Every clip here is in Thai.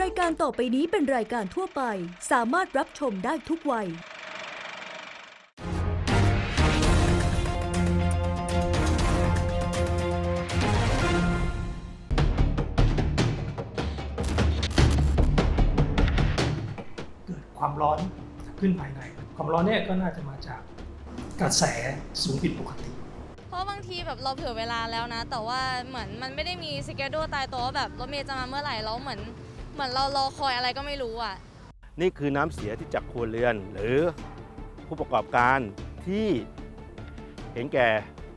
รายการต่อไปนี้เป็นรายการทั่วไป สามารถรับชมได้ทุกวัย เกิดความร้อนขึ้นภายใน ความร้อนเนี่ยก็น่าจะมาจากกระแสสูงผิดปกติ เพราะบางทีแบบเราเผื่อเวลาแล้วนะ แต่ว่าเหมือนมันไม่ได้มีสเกดูตายตัวว่าแบบรถเมย์จะมาเมื่อไหร่แล้วเหมือนเหมือนเรารอคอยอะไรก็ไม่รู้อะ นี่คือน้ำเสียที่จากครัวเรือน หรือผู้ประกอบการที่เห็นแก่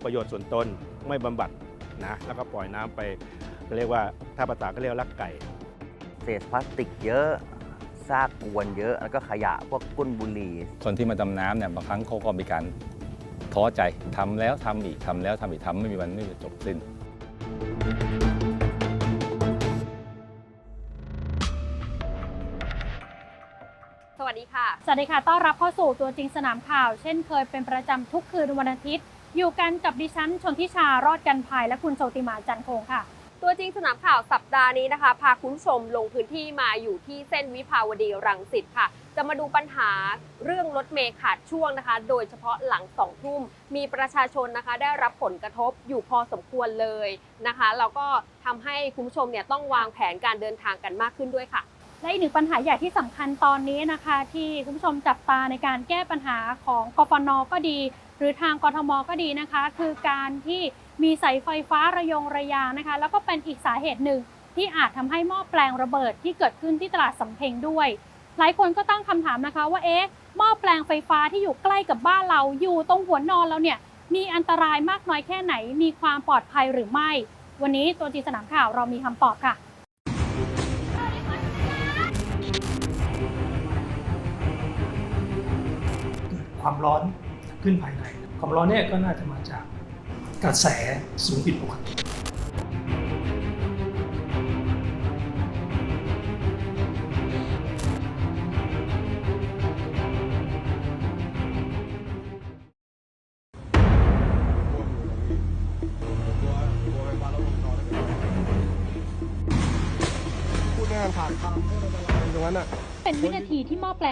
ประโยชน์ส่วนตนไม่บำบัดนะแล้วก็ปล่อยน้ำไปเรียกว่าถ้าภาษาก็เรียกว่าลักไก่ เศษพลาสติกเยอะซากอวนเยอะ แล้วก็ขยะพวกก้นบุหรี่ คนที่มาดำน้ำเนี่ยบางครั้งเขาก็มีการ ท้อใจทำแล้วทำอีกทำแล้วทำอีกทำไม่มีวันไม่มีจบสิ้นสวัสดีค่ะ สวัสดีค่ะ ต้อนรับเข้าสู่ตัวจริงสนามข่าว เช่นเคยเป็นประจำทุกคืนวันอาทิตย์ อยู่กันกับดิฉันชนทิชารอดกันภัยและคุณโชติมาจันโคงค่ะ ตัวจริงสนามข่าวสัปดาห์นี้นะคะ พาคุณผู้ชมลงพื้นที่มาอยู่ที่เส้นวิภาวดีรังสิตค่ะ จะมาดูปัญหาเรื่องรถเมล์ขาดช่วงนะคะ โดยเฉพาะหลังสองทุ่มมีประชาชนนะคะได้รับผลกระทบอยู่พอสมควรเลยนะคะแล้วก็ทำให้คุณผู้ชมเนี่ยต้องวางแผนการเดินทางกันมากขึ้นด้วยค่ะ และอีกหนึ่งปัญหาใหญ่ที่สำคัญตอนนี้นะคะ ที่คุณผู้ชมจับตาในการแก้ปัญหาของกฟนก็ดี หรือทางกทมก็ดีนะคะ คือการที่มีสายไฟฟ้าระยงระยางนะคะ แล้วก็เป็นอีกสาเหตุหนึ่งที่อาจทำให้หม้อแปลงระเบิดที่เกิดขึ้นที่ตลาดสำเพ็งด้วย หลายคนก็ตั้งคำถามนะคะว่าเอ๊ะหม้อแปลงไฟฟ้าที่อยู่ใกล้กับบ้านเราอยู่ตรงหัวนอนเราเนี่ยมีอันตรายมากน้อยแค่ไหน มีความปลอดภัยหรือไม่ วันนี้ตัวจริงสนามข่าวเรามีคำตอบค่ะ ความร้อนขึ้นภายใน ความร้อนเนี่ยก็น่าจะมาจากกระแสสูงผิดปกติ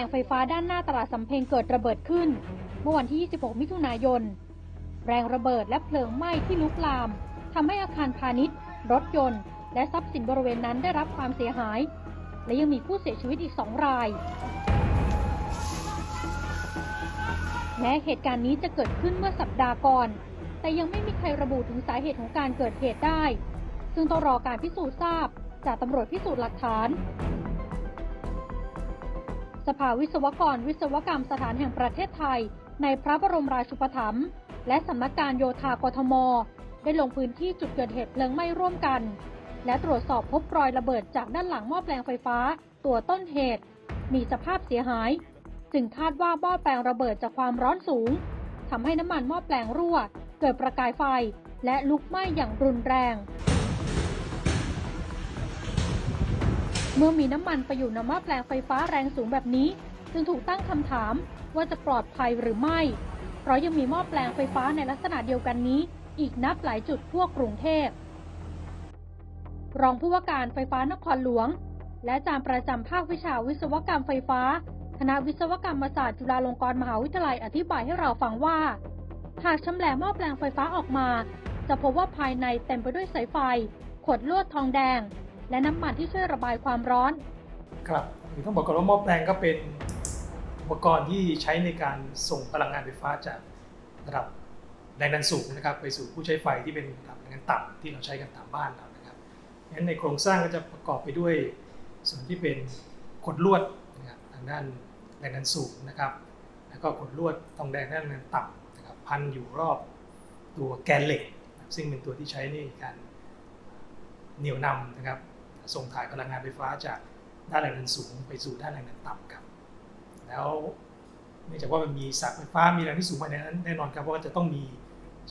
งไฟฟ้าด้านหน้าตลาดสำเพ็งเกิดระเบิดขึ้น เมื่อวันที่ 26 มิถุนายน แรงระเบิดและเพลิงไหม้ที่ลุกลามทำให้อาคารพาณิชย์ รถยนต์ และทรัพย์สินบริเวณนั้นได้รับความเสียหาย และยังมีผู้เสียชีวิตอีกสองรายแม้เหตุการณ์นี้จะเกิดขึ้นเมื่อสัปดาห์ก่อน แต่ยังไม่มีใครระบุถึงสาเหตุของการเกิดเหตุได้ ซึ่งต้องรอการพิสูจน์ทราบจากตำรวจพิสูจน์หลักฐาน สภาวิศวกรวิศวกรรมสถานแห่งประเทศไทย ในพระบรมราชูปถัมภ์และสำนักการโยธากทม ได้ลงพื้นที่จุดเกิดเหตุเพลิงไหม้ร่วมกัน และตรวจสอบพบรอยระเบิดจากด้านหลังหม้อแปลงไฟฟ้า ตัวต้นเหตุ มีสภาพเสียหาย จึงคาดว่าหม้อแปลงระเบิดจากความร้อนสูงทำให้น้ำมันหม้อแปลงรั่ว เกิดประกายไฟ และลุกไหม้อย่างรุนแรง เมื่อมีน้ำมันไปอยู่ในหม้อแปลงไฟฟ้าแรงสูงแบบนี้ จึงถูกตั้งคำถามว่าจะปลอดภัยหรือไม่ เพราะยังมีหม้อแปลงไฟฟ้าในลักษณะเดียวกันนี้ อีกนับหลายจุดทั่วกรุงเทพ รองผู้ว่าการไฟฟ้านครหลวง และอาจารย์ประจำภาควิชาวิศวกรรมไฟฟ้า คณะวิศวกรรมศาสตร์จุฬาลงกรณ์มหาวิทยาลัยอธิบายให้เราฟังว่า หากชำแหละหม้อแปลงไฟฟ้าออกมา จะพบว่าภายในเต็มไปด้วยสายไฟ ขดลวดทองแดง และน้ำมันที่ช่วยระบายความร้อน ครับคือต้องบอกก่อนว่าหม้อแปลงก็เป็นอุปกรณ์ที่ใช้ในการส่งพลังงานไฟฟ้าจากระดับแรงดันสูงนะครับ ไปสู่ผู้ใช้ไฟที่เป็นระดับแรงดันต่ำที่เราใช้กันตามบ้านเรานะครับงั้นในโครงสร้างก็จะประกอบไปด้วย ส่วนที่เป็นขดลวดนะครับทางด้านแรงดันสูงนะครับ แล้วก็ขดลวดทองแดงด้านแรงดันต่ำนะครับพันอยู่รอบตัวแกนเหล็ก ซึ่งเป็นตัวที่ใช้ในการเหนี่ยวนำนะครับ ส่งถ่ายพลังงานไฟฟ้าจากด้านแรงดันสูงไปสู่ด้านแรงดันต่ำครับ แล้วเนื่องจากว่ามันมีสายไฟฟ้ามีแรงที่สูงภายในนั้นแน่นอนครับว่าจะต้องมี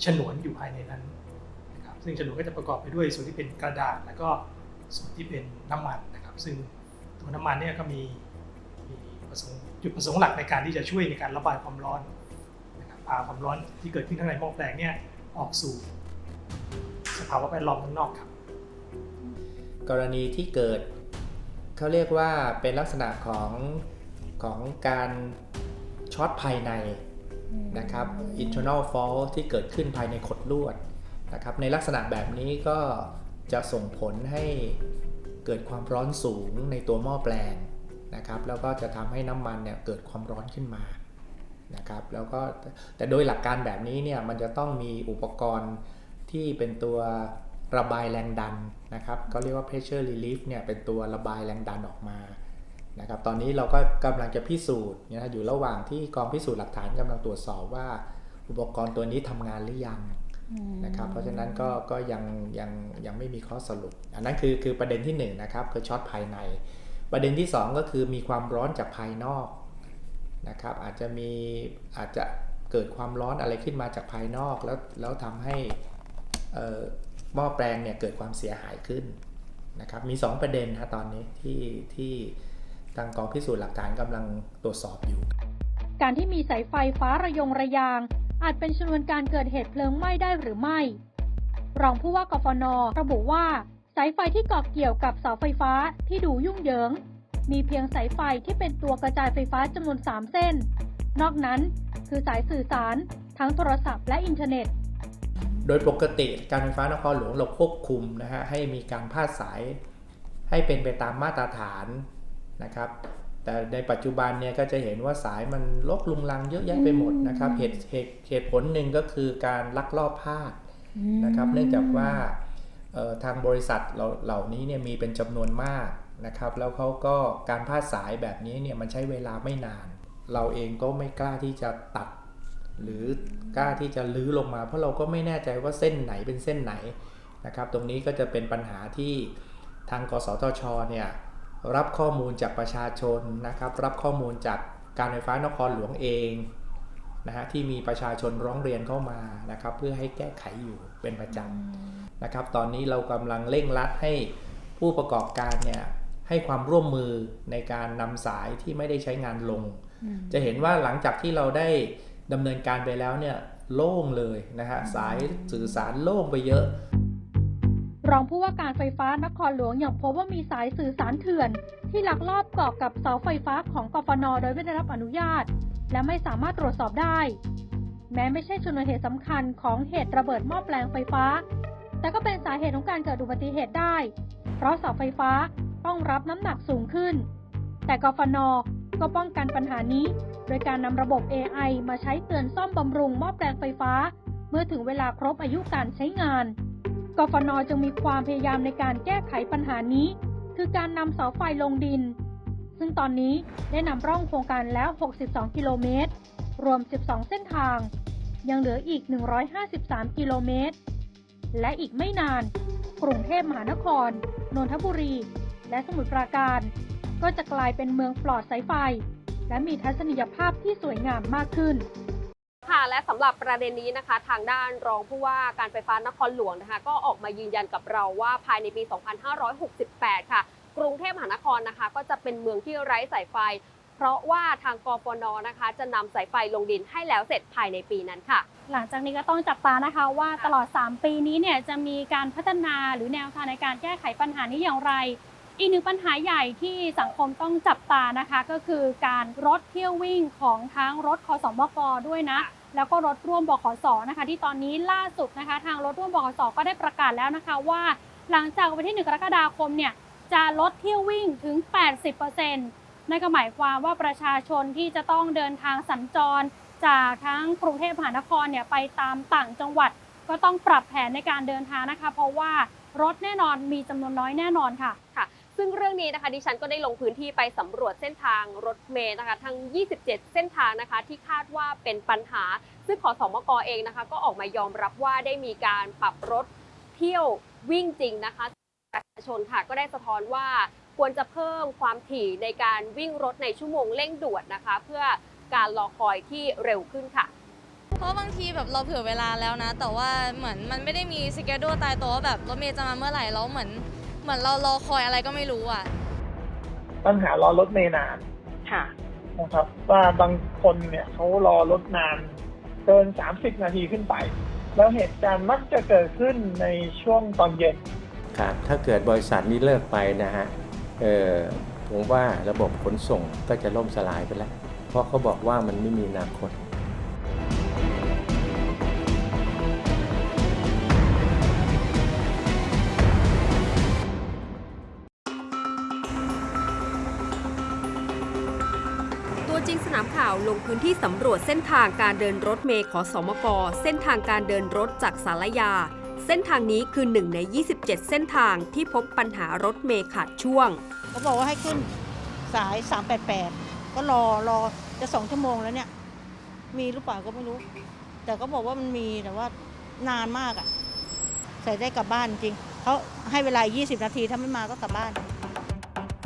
ฉนวนอยู่ภายในนั้นนะครับซึ่งฉนวนก็จะประกอบไปด้วยส่วนที่เป็นกระดาษ แล้วก็ส่วนที่เป็นน้ำมันนะครับ ซึ่งตัวน้ำมันเนี่ยก็มีมีประสงค์จุดประสงค์หลักในการที่จะช่วยในการระบายความร้อนนะครับพาความร้อนที่เกิดขึ้นข้างในหม้อแปลงเนี่ยออกสู่สภาวะแวดล้อมข้างนอกครับ กรณีที่เกิดเขาเรียกว่าเป็นลักษณะของของการช็อตภายในนะครับ internal fault ที่เกิดขึ้นภายในขดลวดนะครับ ในลักษณะแบบนี้ก็จะส่งผลให้เกิดความร้อนสูงในตัวหม้อแปลงนะครับ แล้วก็จะทำให้น้ำมันเนี่ยเกิดความร้อนขึ้นมานะครับ แล้วก็แต่โดยหลักการแบบนี้เนี่ยมันจะต้องมีอุปกรณ์ที่เป็นตัว ระบายแรงดันนะครับเขาเรียกว่า pressure relief เนี่ยเป็นตัวระบายแรงดันออกมานะครับตอนนี้เราก็กำลังจะพิสูจน์นะอยู่ระหว่างที่กองพิสูจน์หลักฐานกำลังตรวจสอบว่าอุปกรณ์ตัวนี้ทำงานหรือยังนะครับเพราะฉะนั้นก็ก็ยังยังยังไม่มีข้อสรุป อันนั้นคือคือประเด็นที่1นงนะครับคือช็อตภายใน ประเด็นที่ 2 ก็คือมีความร้อนจากภายนอกนะครับอาจจะมีอาจจะเกิดความร้อนอะไรขึ้นมาจากภายนอกแล้วแล้วทำให้อ่อ หม้อแปลงเนี่ยเกิดความเสียหายขึ้นนะครับมี 2 ประเด็นฮะตอนนี้ที่ที่ทางกองพิสูจน์หลักฐานกำลังตรวจสอบอยู่ การที่มีสายไฟฟ้าระยงระยาง อาจเป็นชนวนการเกิดเหตุเพลิงไหม้ได้หรือไม่ รองผู้ว่ากฟนระบุว่าสายไฟที่เกาะเกี่ยวกับเสาไฟฟ้าที่ดูยุ่งเหยิง มีเพียงสายไฟที่เป็นตัวกระจายไฟฟ้าจำนวน 3 เส้น นอกนั้นคือสายสื่อสาร ทั้งโทรศัพท์และอินเทอร์เน็ต โดยปกติการไฟฟ้านครหลวงเราควบคุมนะฮะให้มีการพาดสายให้เป็นไปตามมาตรฐานนะครับ แต่ในปัจจุบันเนี่ยก็จะเห็นว่าสายมันลกลุงลังเยอะแยะไปหมดนะครับเหตุเหตุเหตุผลหนึ่งก็คือการลักลอบพาดนะครับ เนื่องจากว่าทางบริษัทเหล่าเหล่านี้เนี่ยมีเป็นจำนวนมากนะครับ แล้วเขาก็การพาดสายแบบนี้เนี่ยมันใช้เวลาไม่นาน เราเองก็ไม่กล้าที่จะตัด หรือกล้าที่จะลื้อลงมา เพราะเราก็ไม่แน่ใจว่าเส้นไหนเป็นเส้นไหนนะครับ ตรงนี้ก็จะเป็นปัญหาที่ทางกสทชเนี่ยรับข้อมูลจากประชาชนนะครับ รับข้อมูลจากการไฟฟ้านครหลวงเองนะฮะที่มีประชาชนร้องเรียนเข้ามานะครับ เพื่อให้แก้ไขอยู่เป็นประจำนะครับ ตอนนี้เรากำลังเร่งรัดให้ผู้ประกอบการเนี่ยให้ความร่วมมือในการนำสายที่ไม่ได้ใช้งานลง จะเห็นว่าหลังจากที่เราได้ ดำเนินการไปแล้วเนี่ยโล่งเลยนะฮะสายสื่อสารโล่งไปเยอะ รองผู้ว่าการไฟฟ้านครหลวงยังพบว่ามีสายสื่อสารเถื่อน ที่ลักลอบเกาะกับเสาไฟฟ้าของกฟนโดยไม่ได้รับอนุญาต และไม่สามารถตรวจสอบได้ แม้ไม่ใช่ชนวนเหตุสำคัญของเหตุระเบิดหม้อแปลงไฟฟ้า แต่ก็เป็นสาเหตุของการเกิดอุบัติเหตุได้ เพราะเสาไฟฟ้าต้องรับน้ำหนักสูงขึ้น แต่กฟน ก็ป้องกันปัญหานี้ โดยการนำระบบ AI มาใช้เตือนซ่อมบำรุงหม้อแปลงไฟฟ้า เมื่อถึงเวลาครบอายุการใช้งาน กฟนจึงมีความพยายามในการแก้ไขปัญหานี้ คือการนำเสาไฟลงดิน ซึ่งตอนนี้ได้นำร่องโครงการแล้ว 62 กิโลเมตร รวม 12 เส้นทาง ยังเหลืออีก 153 กิโลเมตร และอีกไม่นาน กรุงเทพมหานคร นนทบุรี และสมุทรปราการ ก็จะกลายเป็นเมืองปลอดสายไฟ และมีทัศนียภาพที่สวยงามมากขึ้นค่ะและสำหรับประเด็นนี้นะคะ ทางด้านรองผู้ว่าการไฟฟ้านครหลวงนะคะ ก็ออกมายืนยันกับเราว่าภายในปี 2568 ค่ะ กรุงเทพมหานครนะคะ ก็จะเป็นเมืองที่ไร้สายไฟ เพราะว่าทางกฟนนะคะ จะนำสายไฟลงดินให้แล้วเสร็จภายในปีนั้นค่ะ หลังจากนี้ก็ต้องจับตานะคะว่าตลอด 3 ปีนี้เนี่ยจะมีการพัฒนาหรือแนวทางในการแก้ไขปัญหานี้อย่างไร อีกหนึ่งปัญหาใหญ่ที่สังคมต้องจับตานะคะ ก็คือการรถเที่ยววิ่งของทั้งรถคอสมกด้วยนะ แล้วก็รถร่วมบขสนะคะ ที่ตอนนี้ล่าสุดนะคะ ทางรถร่วมบขสก็ได้ประกาศแล้วนะคะว่า หลังจากวันที่ 1 กรกฎาคมเนี่ยจะลดเที่ยววิ่งถึง 80%นั่นก็หมายความว่าประชาชนที่จะต้องเดินทางสัญจร จากทั้งกรุงเทพมหานครเนี่ยไปตามต่างจังหวัด ก็ต้องปรับแผนในการเดินทางนะคะ เพราะว่ารถแน่นอนมีจำนวนน้อยแน่นอนค่ะค่ะ ซึ่งเรื่องนี้นะคะดิฉันก็ได้ลงพื้นที่ไปสำรวจเส้นทางรถเมล์นะคะทั้ง 27 เส้นทางนะคะที่คาดว่าเป็นปัญหา ซึ่งขอสมกเองนะคะก็ออกมายอมรับว่าได้มีการปรับรถเที่ยววิ่งจริงนะคะประชาชนค่ะก็ได้สะท้อนว่าควรจะเพิ่มความถี่ในการวิ่งรถในชั่วโมงเร่งด่วนนะคะ เพื่อการรอคอยที่เร็วขึ้นค่ะ เพราะบางทีแบบเราเผื่อเวลาแล้วนะ แต่ว่าเหมือนมันไม่ได้มีสเกจดูตายตัวว่าแบบรถเมย์จะมาเมื่อไหร่แล้วเหมือน เหมือนเรารอคอยอะไรก็ไม่รู้อะ ปัญหารอรถเมล์นานค่ะ นะครับ ว่าบางคนเนี่ยเขารอรถนานเกิน 30 นาทีขึ้นไป แล้วเหตุการณ์มักจะเกิดขึ้นในช่วงตอนเย็น ครับถ้าเกิดบริษัทนี้เลิกไปนะฮะเออผมว่าระบบขนส่งก็จะล่มสลายไปแล้ว เพราะเขาบอกว่ามันไม่มีอนาคต จริงสนามข่าวลงพื้นที่สำรวจเส้นทางการเดินรถเมย์ขอสมกเส้นทางการเดินรถจากสารยา เส้นทางนี้คือหนึ่งใน 27 เส้นทางที่พบปัญหารถเมย์ขาดช่วง เขาบอกว่าให้ขึ้นสาย 388 ก็รอรอจะสองชั่วโมงแล้วเนี่ย มีหรือเปล่าก็ไม่รู้ แต่ก็บอกว่ามันมีแต่ว่านานมากอะ่ะ ใส่ได้กลับบ้านจริงเขาให้เวลา 20 นาทีถ้าไม่มาก็กลับบ้าน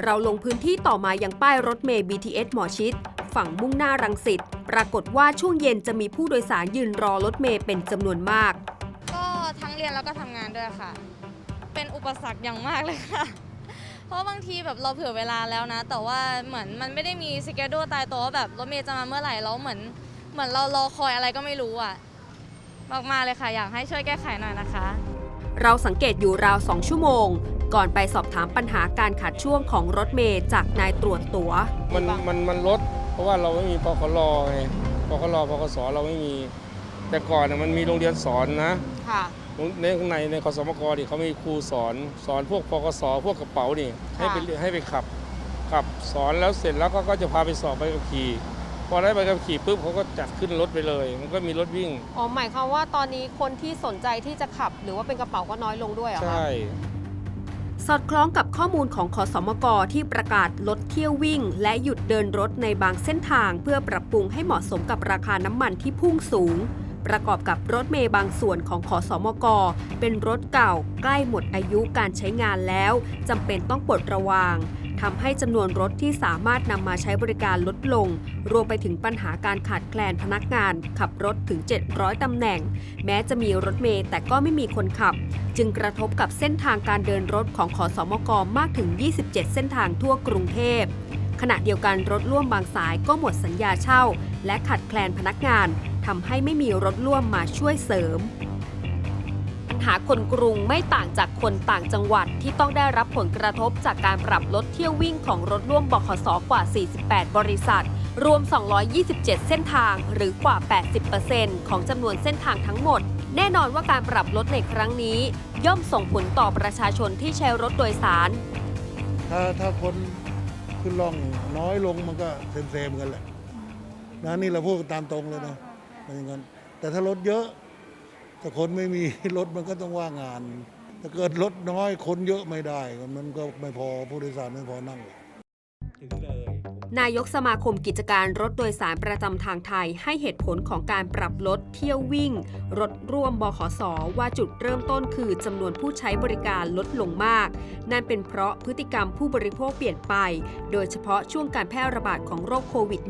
เราลงพื้นที่ต่อมาอยังป้ายรถเมย์ BTS หมอชิด ฝั่งมุ่งหน้ารังสิตปรากฏว่าช่วงเย็นจะมีผู้โดยสารยืนรอรถเมย์เป็นจำนวนมาก ก็ทั้งเรียนแล้วก็ทำงานด้วยค่ะ เป็นอุปสรรคอย่างมากเลยค่ะ เพราะบางทีแบบเราเผื่อเวลาแล้วนะ แต่ว่าเหมือนมันไม่ได้มีสเกดูตายตัวว่าแบบรถเมย์จะมาเมื่อไหร่แล้วเหมือนเหมือนเรารอคอยอะไรก็ไม่รู้อะมากๆเลยค่ะ อยากให้ช่วยแก้ไขหน่อยนะคะ เราสังเกตอยู่ราว 2 ชั่วโมง ก่อนไปสอบถามปัญหาการขาดช่วงของรถเมย์จากนายตรวจตั๋ว มันมันมันลด เพราะว่าเราไม่มีปคลไงปคลปคสเราไม่มี แต่ก่อนน่ะมันมีโรงเรียนสอนนะ ค่ะ ในข้างในในคสมกนี่เขามีครูสอนสอนพวกปกสพวกกระเป๋านี่ให้ไปให้ไปขับขับสอนแล้วเสร็จแล้วก็ก็จะพาไปสอบใบขับขี่ พอได้ใบขับขี่ปุ๊บเขาก็จัดขึ้นรถไปเลย มันก็มีรถวิ่ง อ๋อ หมายความว่าตอนนี้คนที่สนใจที่จะขับ หรือว่าเป็นกระเป๋าก็น้อยลงด้วยเหรอใช่ สอดคล้องกับข้อมูลของขอสมกที่ประกาศลดเที่ยววิ่ง และหยุดเดินรถในบางเส้นทาง เพื่อปรับปรุงให้เหมาะสมกับราคาน้ำมันที่พุ่งสูง ประกอบกับรถเมย์บางส่วนของขอสมก เป็นรถเก่า ใกล้หมดอายุการใช้งานแล้วจำเป็นต้องปลดระวาง ทำให้จำนวนรถที่สามารถนำมาใช้บริการลดลง รวมไปถึงปัญหาการขาดแคลนพนักงาน ขับรถถึง 700ตำแหน่ง แม้จะมีรถเมย์แต่ก็ไม่มีคนขับ จึงกระทบกับเส้นทางการเดินรถของขอสมกมากถึง 27 เส้นทางทั่วกรุงเทพขณะเดียวกันรถร่วมบางสายก็หมดสัญญาเช่า และขัดแคลนพนักงานทำให้ไม่มีรถร่วมมาช่วยเสริม หาคนกรุงไม่ต่างจากคนต่างจังหวัดที่ต้องได้รับผลกระทบจากการปรับลดเที่ยววิ่งของรถร่วมบขสกว่า 48 บริษัท รวม 227 เส้นทางหรือกว่า 80%ของจำนวนเส้นทางทั้งหมด แน่นอนว่าการปรับลดในครั้งนี้ ย่อมส่งผลต่อประชาชนที่ใช้รถโดยสาร ถ้าถ้าคนขึ้นล่องน้อยลงมันก็เซมเซมๆกันแหละนะนี่เราพูดตามตรงเลยนะเป็นอย่างนั้นแต่ถ้ารถเยอะ ถ้าคนไม่มีรถมันก็ต้องว่างงาน ถ้าเกิดรถน้อยคนเยอะไม่ได้ มันก็ไม่พอผู้โดยสารไม่พอนั่งหรอกนายกสมาคมกิจการรถโดยสารประจำทางไทย ให้เหตุผลของการปรับลดเที่ยววิ่ง รถร่วมบขสว่าจุดเริ่มต้นคือจำนวนผู้ใช้บริการลดลงมาก นั่นเป็นเพราะพฤติกรรมผู้บริโภคเปลี่ยนไป โดยเฉพาะช่วงการแพร่ระบาดของโรคโควิด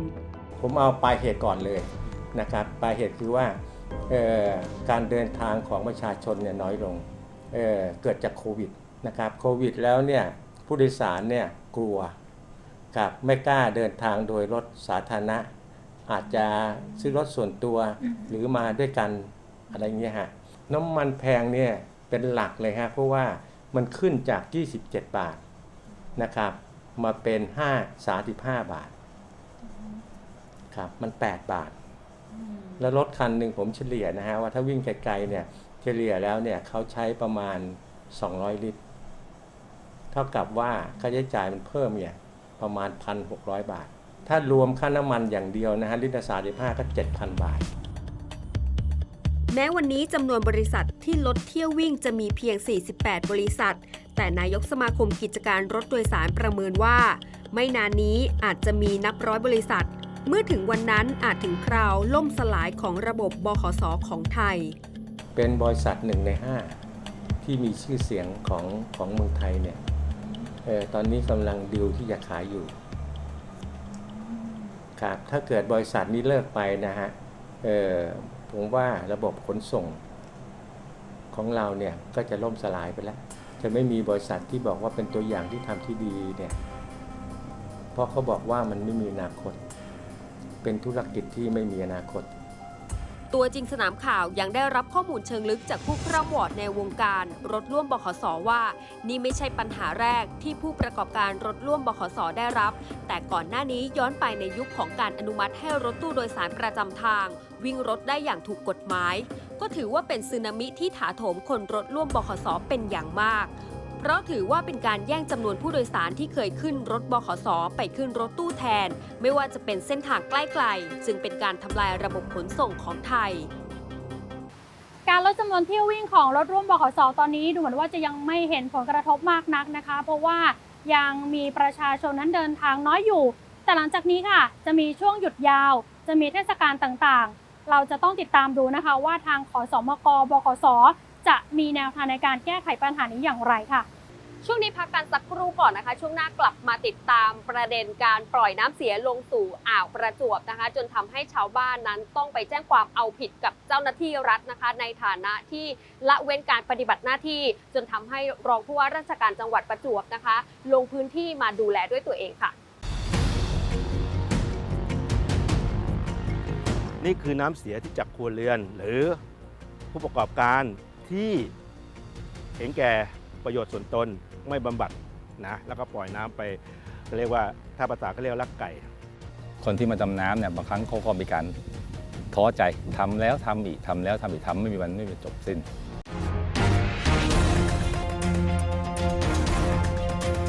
-19 ผมเอาปลายเหตุก่อนเลยนะครับปลายเหตุคือว่าเอ่อ การเดินทางของประชาชนเนี่ยน้อยลงเอ่อเกิดจากโควิดนะครับโควิดแล้วเนี่ยผู้โดยสารเนี่ยกลัวกับไม่กล้าเดินทางโดยรถสาธารณะ อาจจะซื้อรถส่วนตัวหรือมาด้วยกันอะไรเงี้ยฮะน้ำมันแพงเนี่ยเป็นหลักเลยฮะเพราะว่ามันขึ้นจาก 27 บาทนะครับมาเป็น 5 35 บาทครับมัน 8 บาท แล้วรถคันหนึ่งผมเฉลี่ยนะฮะว่าถ้าวิ่งไกลๆเนี่ยเฉลี่ยแล้วเนี่ยเขาใช้ประมาณ 200 ลิตร เท่ากับว่าค่าใช้จ่ายมันเพิ่มเนี่ยประมาณ 1,600 บาท ถ้ารวมค่าน้ำมันอย่างเดียวนะฮะลิตรละ35 ก็ 7,000 บาท แม้วันนี้จำนวนบริษัทที่ลดเที่ยววิ่งจะมีเพียง 48 บริษัท แต่นายกสมาคมกิจการรถโดยสารประเมินว่า ไม่นานนี้อาจจะมีนับร้อยบริษัท เมื่อถึงวันนั้นอาจถึงคราวล่มสลายของระบบบขสของไทย เป็นบริษัทหนึ่งในห้าที่มีชื่อเสียงของของเมืองไทยเนี่ยออตอนนี้กำลังดิวที่จะขายอยู่ครับถ้าเกิดบริษัทนี้เลิกไปนะฮะออผมว่าระบบขนส่งของเราเนี่ยก็จะล่มสลายไปแล้ว จะไม่มีบริษัทที่บอกว่าเป็นตัวอย่างที่ทำที่ดีเนี่ย เพราะเขาบอกว่ามันไม่มีอนาคต เป็นธุรกิจที่ไม่มีอนาคต ตัวจริงสนามข่าวยังได้รับข้อมูลเชิงลึกจากผู้คร่ำวอดในวงการ รถร่วมบขสว่า นี่ไม่ใช่ปัญหาแรกที่ผู้ประกอบการรถร่วมบขสได้รับ แต่ก่อนหน้านี้ย้อนไปในยุคของการอนุมัติให้รถตู้โดยสารประจำทาง วิ่งรถได้อย่างถูกกฎหมาย ก็ถือว่าเป็นสึนามิที่ถาโถมคนรถร่วมบขสเป็นอย่างมาก เพราะถือว่าเป็นการแย่งจำนวนผู้โดยสารที่เคยขึ้นรถบขส ไปขึ้นรถตู้แทน ไม่ว่าจะเป็นเส้นทางใกล้ๆจึงเป็นการทำลายระบบขนส่งของไทย การลดจำนวนเที่ยววิ่งของรถร่วมบขส ตอนนี้ดูเหมือนว่าจะยังไม่เห็นผลกระทบมากนักนะคะ เพราะว่ายังมีประชาชนนั้นเดินทางน้อยอยู่ แต่หลังจากนี้ค่ะ จะมีช่วงหยุดยาว จะมีเทศกาลต่างๆ เราจะต้องติดตามดูนะคะว่าทางขอสมกบขส จะมีแนวทางในการแก้ไขปัญหานี้อย่างไรค่ะ ช่วงนี้พักกันสักครู่ก่อนนะคะ ช่วงหน้ากลับมาติดตามประเด็นการปล่อยน้ำเสียลงสู่อ่าวประจวบนะคะ จนทำให้ชาวบ้านนั้นต้องไปแจ้งความเอาผิดกับเจ้าหน้าที่รัฐนะคะ ในฐานะที่ละเว้นการปฏิบัติหน้าที่ จนทำให้รองผู้ว่าราชการจังหวัดประจวบนะคะ ลงพื้นที่มาดูแลด้วยตัวเองค่ะนี่คือน้ำเสียที่จากครัวเรือน หรือผู้ประกอบการ ที่เห็นแก่ประโยชน์ส่วนตนไม่บำบัดนะแล้วก็ปล่อยน้ำไปเรียกว่าถ้าภาษาเขาเรียกว่าลักไก่ คนที่มาดำน้ำเนี่ยบางครั้งเขาก็มีการท้อใจทำแล้วทำอีกทำแล้วทำอีกทำไม่มีวันไม่มีจบสิ้น